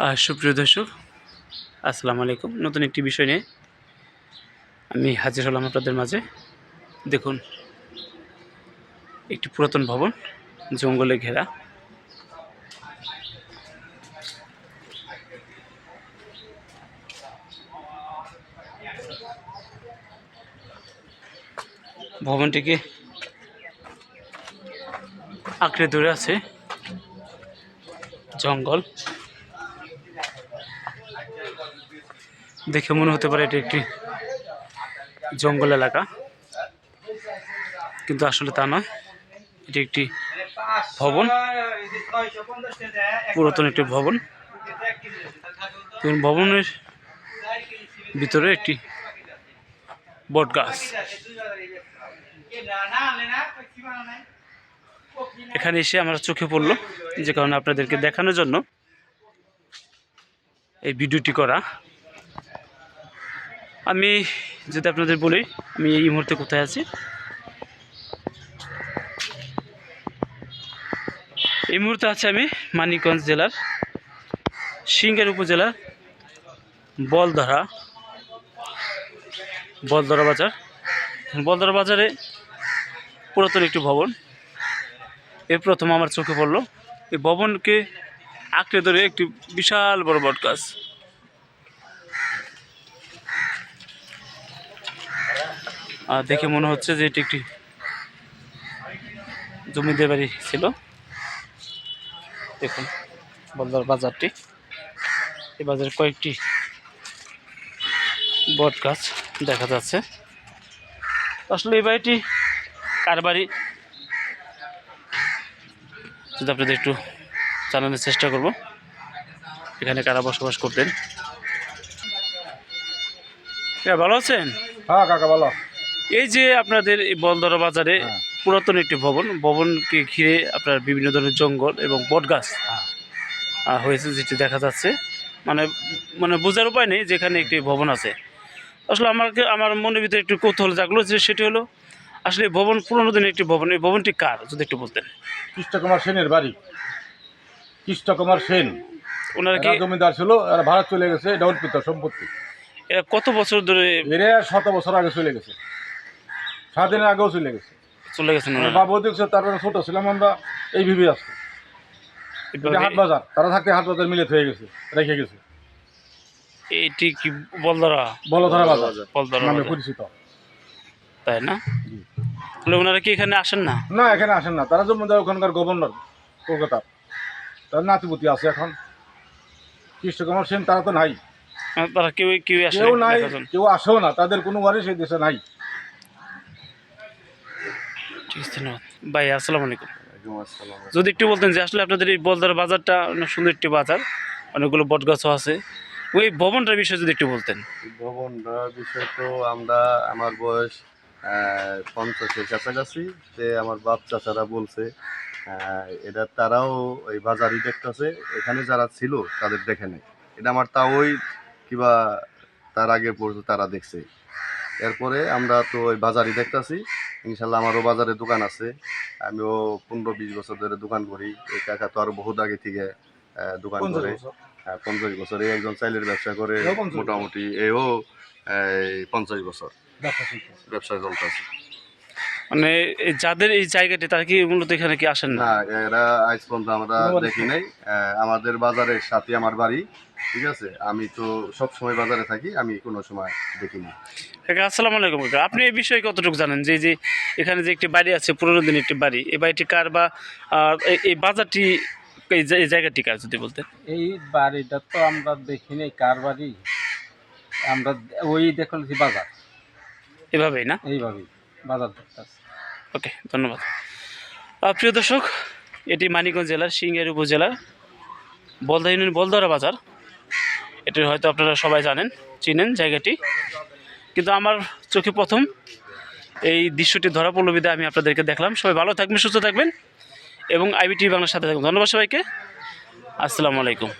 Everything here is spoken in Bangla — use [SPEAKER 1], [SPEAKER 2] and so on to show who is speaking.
[SPEAKER 1] আহ, সুপ্রিয় দর্শক আসসালামু আলাইকুম। নতুন একটি বিষয় নিয়ে আমি হাজির হলাম আপনাদের মাঝে। দেখুন একটি পুরাতন ভবন জঙ্গলে ঘেরা। ভবনটিকে আঁকড়ে ধরে আছে জঙ্গল। দেখে মনে হতে পারে এটি একটি জঙ্গল এলাকা। কিন্তু আসলে তা নয়। এটি একটি ভবন। পুরাতন একটি ভবন। ভবনের ভিতরে একটি বট গাছ এখানে এসে আমার চোখে পড়ল যে কারণে আপনাদেরকে দেখানোর জন্য এই ভিডিওটি করা। আমি যদি আপনাদের বলি, আমি এই মুহূর্তে কোথায় আছি? এই মুহূর্তে আছে আমি মানিকগঞ্জ জেলার সিঙ্গের উপজেলার বলধরা বলধরা বাজার। বলধরা বাজারে পুরাতন একটি ভবন। এ প্রথম আমার চোখে পড়ল। এই ভবনকে আঁকড়ে ধরে একটি বিশাল বড় বট গাছ আর দেখে মনে হচ্ছে যে এটি একটি জমিদের বাড়ি ছিল। দেখুন বলদার বাজারটি। এই বাজারে কয়েকটি বট গাছ দেখা যাচ্ছে। আসলে এই বাড়িটি কার বাড়ি? যদি আপনাদের একটু জানানোর চেষ্টা করব, এখানে কারা বসবাস করতেন? হ্যাঁ ভালো আছেন?
[SPEAKER 2] হ্যাঁ কাকা বলো
[SPEAKER 1] এই যে আপনাদের এই বলদরা বাজারে
[SPEAKER 2] হ্যাঁ।
[SPEAKER 1] পুরাতন একটি ভবন ভবনকে ঘিরে আপনার বিভিন্ন ধরনের জঙ্গল এবং বটগাছ
[SPEAKER 2] হ্যাঁ।
[SPEAKER 1] হয়েছে যেটি দেখা যাচ্ছে। মানে মানে বোঝার উপায় নেই যেখানে একটি ভবন আছে। আসলে আমাকে আমার মনের ভিতরে একটু কৌতূহল জাগলো যে সেটি হলো আসলে ভবন পুরোনো দিনের একটি ভবন এই ভবনটি কার? যদি একটু বলতেন।
[SPEAKER 2] কৃষ্ণকুমার সেনের বাড়ি। কৃষ্ণকুমার সেন।
[SPEAKER 1] ওনারা কি
[SPEAKER 2] জমিদার ছিল এরা ভারত চলে গেছে এটা অর্পিত সম্পত্তি।
[SPEAKER 1] এরা কত বছর ধরে
[SPEAKER 2] এরা শত বছর আগে চলে গেছে। স্বাধীনের আগেও চলে গেছে।
[SPEAKER 1] চলে ওনারা?
[SPEAKER 2] বাবু দেখছে তারপরে ছোট ছিলাম আমরা এই ভিবি আসতো হাট বাজার তারা থাকতে হাট বাজার মিলে হয়ে গেছে রেখে গেছে।
[SPEAKER 1] এটি কি বলদরা?
[SPEAKER 2] বলধরা বাজার।
[SPEAKER 1] বলদরা
[SPEAKER 2] নামে পরিচিত।
[SPEAKER 1] তাই না? তাহলে ওনারা কি এখানে আসেন না?
[SPEAKER 2] না এখানে আসেন না। তারা জমিদার ওখানকার গভর্নর কলকাতার। তার নাতিপুতি আছে এখন। কৃষ্ণকুমার সেন তারা তো নাই।
[SPEAKER 1] তারা কেউ কেউ আসে
[SPEAKER 2] কেউ নাই কেউ আসেও না। তাদের কোনো বাড়ি সেই দেশে নাই।
[SPEAKER 1] ঠিক আছে ধন্যবাদ। ভাই আসসালামু আলাইকুম। যদি একটু বলতেন যে আসলে আপনাদের এই বলদার বাজারটা অনেক সুন্দর একটি বাজার অনেকগুলো বটগাছও আছে। ওই ভবনটার বিষয়ে যদি একটু বলতেন।
[SPEAKER 3] ভবনটা বিষয় তো আমরা আমার বয়স পঞ্চাশের কাছাকাছি। যে আমার বাপ চাচারা বলছে এটা তারাও ওই বাজারই দেখতেছে। এখানে যারা ছিল তাদের দেখে নেই। এটা আমার তা ওই কিবা তার আগে পর্যন্ত তারা দেখছে। এরপরে আমরা তো ওই বাজারই দেখতাছি। ইনশাল্লাহ আমারও বাজারে দোকান আছে। আমিও পনেরো বিশ বছর ধরে দোকান করি। এই কাকা তো আরও বহুত আগে থেকে দোকান করে। হ্যাঁ, পঞ্চাশ বছর। এই একজন চাইলের ব্যবসা করে। মোটামুটি এও এই পঞ্চাশ বছর। ব্যবসা চলতেছে।
[SPEAKER 1] মানে এই যাদের এই জায়গাটি তারা কি মূলত এখানে কি আসেন না?
[SPEAKER 3] না এরা আজ পর্যন্ত আমরা দেখি নাই। আমাদের বাজারের সাথে আমার বাড়ি ঠিক আছে? আমি তো সব সময় বাজারে থাকি আমি কোনো সময় দেখিনি
[SPEAKER 1] কাকা আসসালামু আলাইকুম কাকা। আপনি এই বিষয়ে কতটুকু জানেন যে যে এখানে যে একটি বাড়ি আছে পুরোনো দিনের একটি বাড়ি এই বাড়িটি কার বা এই- এই বাজারটি এই জায়গাটি কার যদি বলতেন?
[SPEAKER 4] এই বাড়িটা তো আমরা দেখিনি কার বাড়ি? আমরা ওই দেখছি বাজার।
[SPEAKER 1] এভাবেই না?
[SPEAKER 4] এইভাবেই। বাজার
[SPEAKER 1] ওকে, ধন্যবাদ। প্রিয় দর্শক, এটি মানিকগঞ্জ জেলার সিংহের উপজেলার বলদা ইউনিয়ন বলদরা বাজার। এটি হয়তো আপনারা সবাই জানেন, চিনেন জায়গাটি। কিন্তু আমার চোখে প্রথম এই দৃশ্যটি ধরা পড়ল বিধায় আমি আপনাদেরকে দেখলাম। সবাই ভালো থাকবেন, সুস্থ থাকবেন এবং আইবিটি বাংলার সাথে থাকবেন। ধন্যবাদ সবাইকে। আসসালামু আলাইকুম।